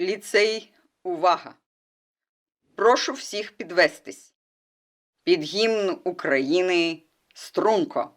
Ліцей, увага! Прошу всіх підвестись. Під гімн України струнко.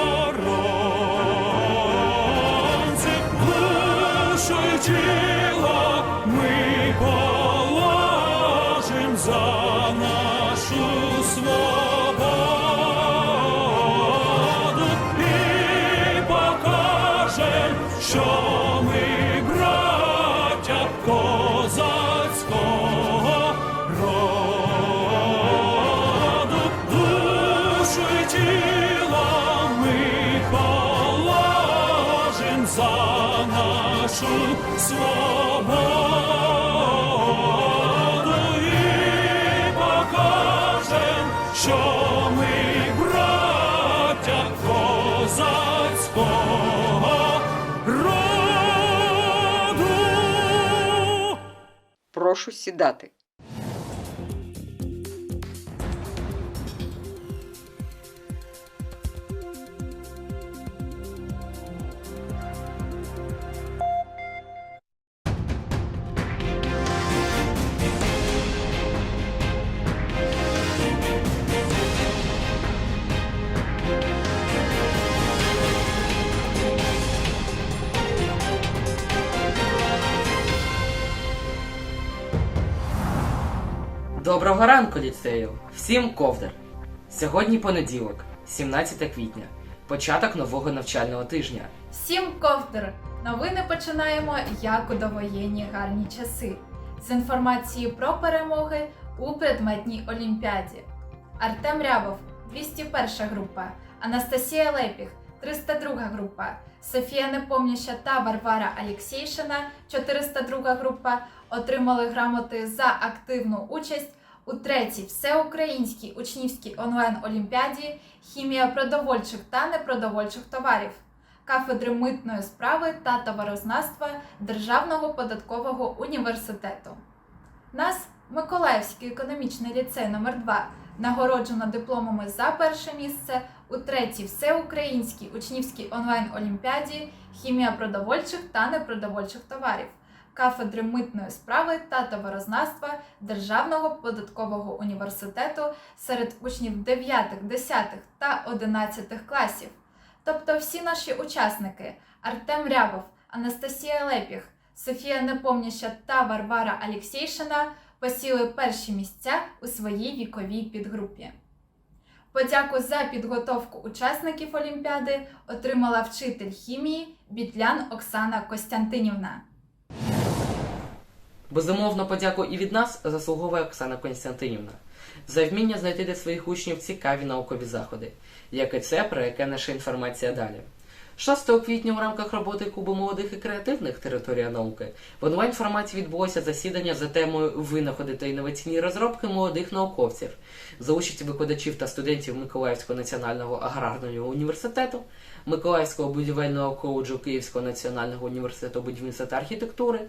지 нашу свободу і покажем, що ми браття козацького роду. Прошу сідати. Доброго ранку, ліцею! Всім ковдр! Сьогодні понеділок, 17 квітня, початок нового навчального тижня. Всім ковдр! Новини починаємо як у довоєнні гарні часи. З інформацією про перемоги у предметній олімпіаді. Артем Рябов, 201 група, Анастасія Лепіх, 302 група, Софія Непомняща та Варвара Алєксєйшина, 402 група, отримали грамоти за активну участь у третій всеукраїнській учнівській онлайн-олімпіаді хімія продовольчих та непродовольчих товарів кафедри митної справи та товарознавства Державного податкового університету. Нас Миколаївський економічний ліцей номер 2 нагороджено дипломами за перше місце у третій всеукраїнській учнівській онлайн-олімпіаді хімія продовольчих та непродовольчих товарів кафедри митної справи та товарознавства Державного податкового університету серед учнів 9, 10 та 11 класів. Тобто всі наші учасники Артем Рябов, Анастасія Лепіх, Софія Непомняща та Варвара Алєксєйшина посіли перші місця у своїй віковій підгрупі. Подяку за підготовку учасників Олімпіади отримала вчитель хімії Бітлян Оксана Костянтинівна. Безумовно, подяку і від нас заслуговує Оксана Константинівна за вміння знайти для своїх учнів цікаві наукові заходи, як і це, про яке наша інформація далі. 6 квітня у рамках роботи Клубу молодих і креативних територія науки. В онлайн форматі відбулося засідання за темою винаходи та інноваційні розробки молодих науковців за участі викладачів та студентів Миколаївського національного аграрного університету, Миколаївського будівельного коледжу Київського національного університету будівництва та архітектури,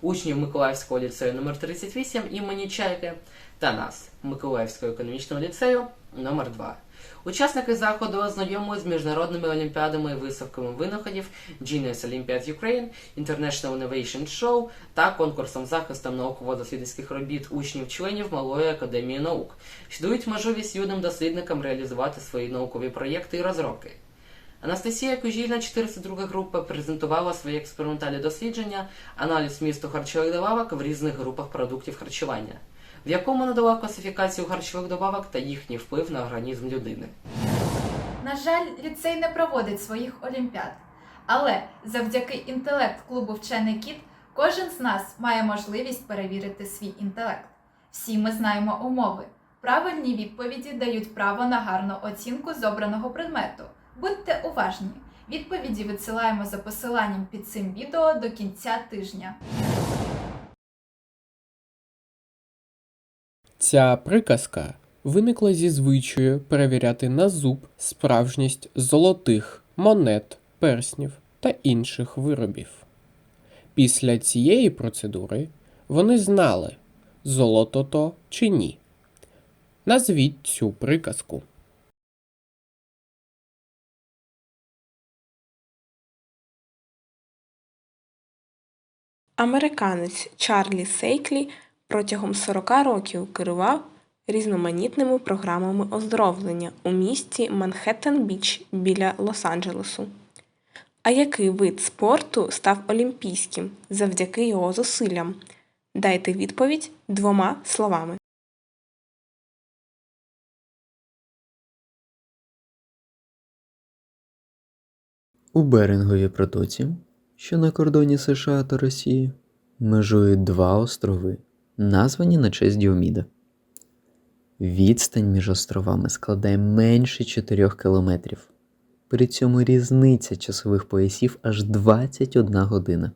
учнів Миколаївського ліцею номер 38 імені Чайки та нас, Миколаївського економічного ліцею номер 2 Учасники заходу ознайомились з міжнародними олімпіадами і виставками винаходів Genius Olympiad Ukraine, International Innovation Show та конкурсом захистом науково-дослідницьких робіт учнів-членів Малої академії наук, що дають можливість юним дослідникам реалізувати свої наукові проєкти і розробки. Анастасія Кужільна, 402 група, презентувала свої експериментальні дослідження, аналіз місту харчових добавок в різних групах продуктів харчування, в якому надала класифікацію харчових добавок та їхній вплив на організм людини. На жаль, ліцей не проводить своїх олімпіад, Але завдяки інтелект клубу Вчений кіт кожен з нас має можливість перевірити свій інтелект. Всі ми знаємо умови. Правильні відповіді дають право на гарну оцінку з обраного предмету. Будьте уважні. Відповіді відсилаємо за посиланням під цим відео до кінця тижня. Ця приказка виникла зі звичаю перевіряти на зуб справжність золотих монет, перснів та інших виробів. Після цієї процедури вони знали, золото то чи ні. Назвіть цю приказку. Американець Чарлі Сейклі протягом 40 років керував різноманітними програмами оздоровлення у місті Манхеттен-Біч біля Лос-Анджелесу. А який вид спорту став олімпійським завдяки його зусиллям? Дайте відповідь двома словами. У Беринговій протоці, що на кордоні США та Росії, межують два острови, названі на честь Діоміда. Відстань між островами складає менше 4 кілометрів. При цьому різниця часових поясів аж 21 година.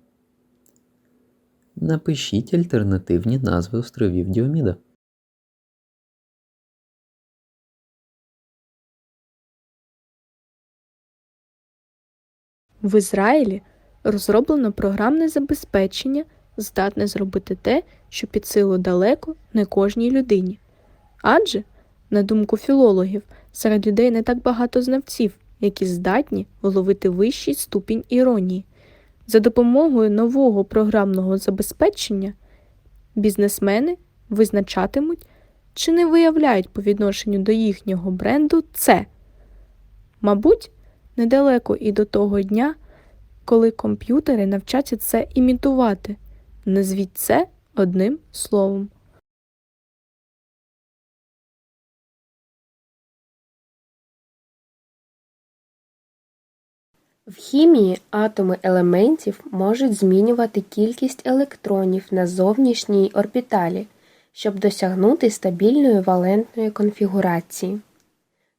Напишіть альтернативні назви островів Діоміда. В Ізраїлі розроблено програмне забезпечення, здатне зробити те, що під силу далеко не кожній людині. Адже, на думку філологів, серед людей не так багато знавців, які здатні вловити вищий ступінь іронії. За допомогою нового програмного забезпечення бізнесмени визначатимуть, чи не виявляють по відношенню до їхнього бренду це. Мабуть, недалеко і до того дня, коли комп'ютери навчаться це імітувати. Назвіть це одним словом. В хімії атоми елементів можуть змінювати кількість електронів на зовнішній орбіталі, щоб досягнути стабільної валентної конфігурації.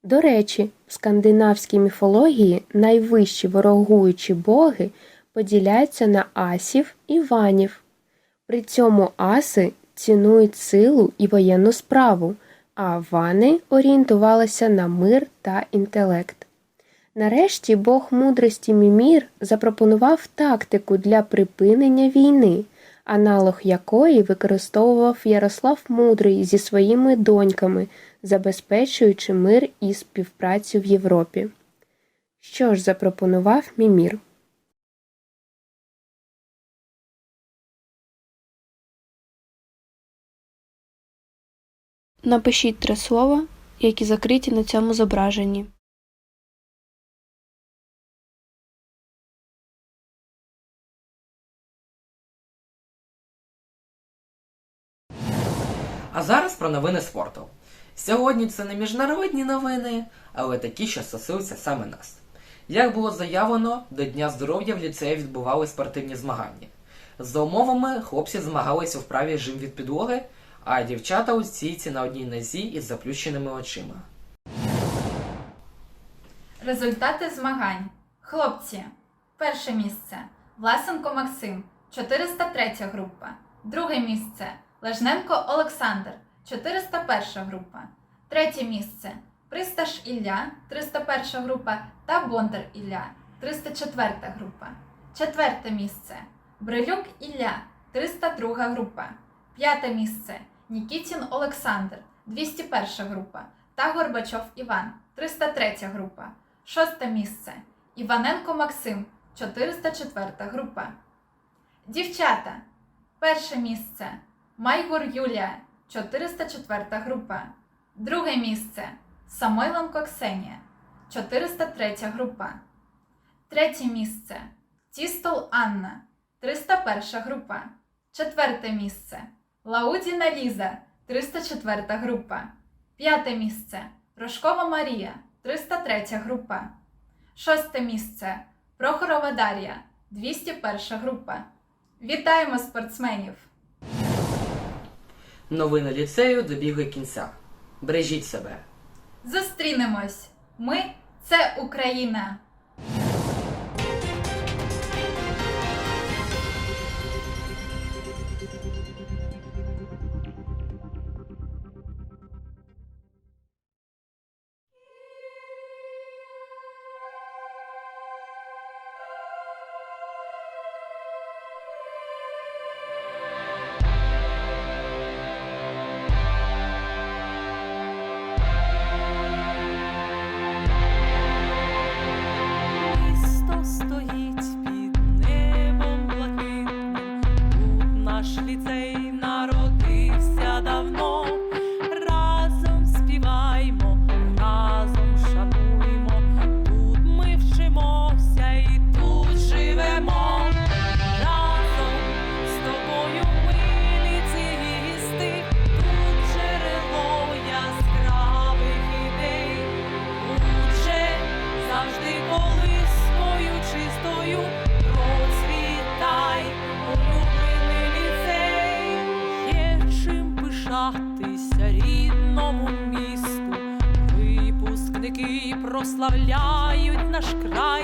До речі, в скандинавській міфології найвищі ворогуючі боги поділяються на асів і ванів. При цьому аси цінують силу і воєнну справу, а вани орієнтувалися на мир та інтелект. Нарешті Бог мудрості Мімір запропонував тактику для припинення війни, аналог якої використовував Ярослав Мудрий зі своїми доньками, забезпечуючи мир і співпрацю в Європі. Що ж запропонував Мімір? Напишіть три слова, які закриті на цьому зображенні. А зараз про новини спорту. Сьогодні це не міжнародні новини, але такі, що стосуються саме нас. Як було заявлено, до Дня здоров'я в ліцеї відбували спортивні змагання. За умовами, хлопці змагалися у вправі жим від підлоги, а дівчата у стійці на одній нозі із заплющеними очима. Результати змагань. Хлопці. Перше місце. Власенко Максим, 403 група. Друге місце. Лежненко Олександр, 401 група. Третє місце. Присташ Ілля, 301 група та Бондар Ілля, 304 група. Четверте місце. Брилюк Ілля, 302 група. П'яте місце. Нікітін Олександр, 201 група. Та Горбачов Іван, 303 група. Шосте місце. Іваненко Максим, 404 група. Дівчата. Перше місце. Майгур Юлія, 404 група. Друге місце. Самойленко Ксенія, 403 група. Третє місце. Тістол Анна, 301 група. Четверте місце. Лаудіна Ліза, 304 група. П'яте місце. Рожкова Марія, 303 група. Шосте місце. Прохорова Дар'я, 201 група. Вітаємо спортсменів! Новини ліцею добігли кінця. Бережіть себе. Зустрінемось! Ми це Україна! Чим рідному місту. Випускники прославляють наш край,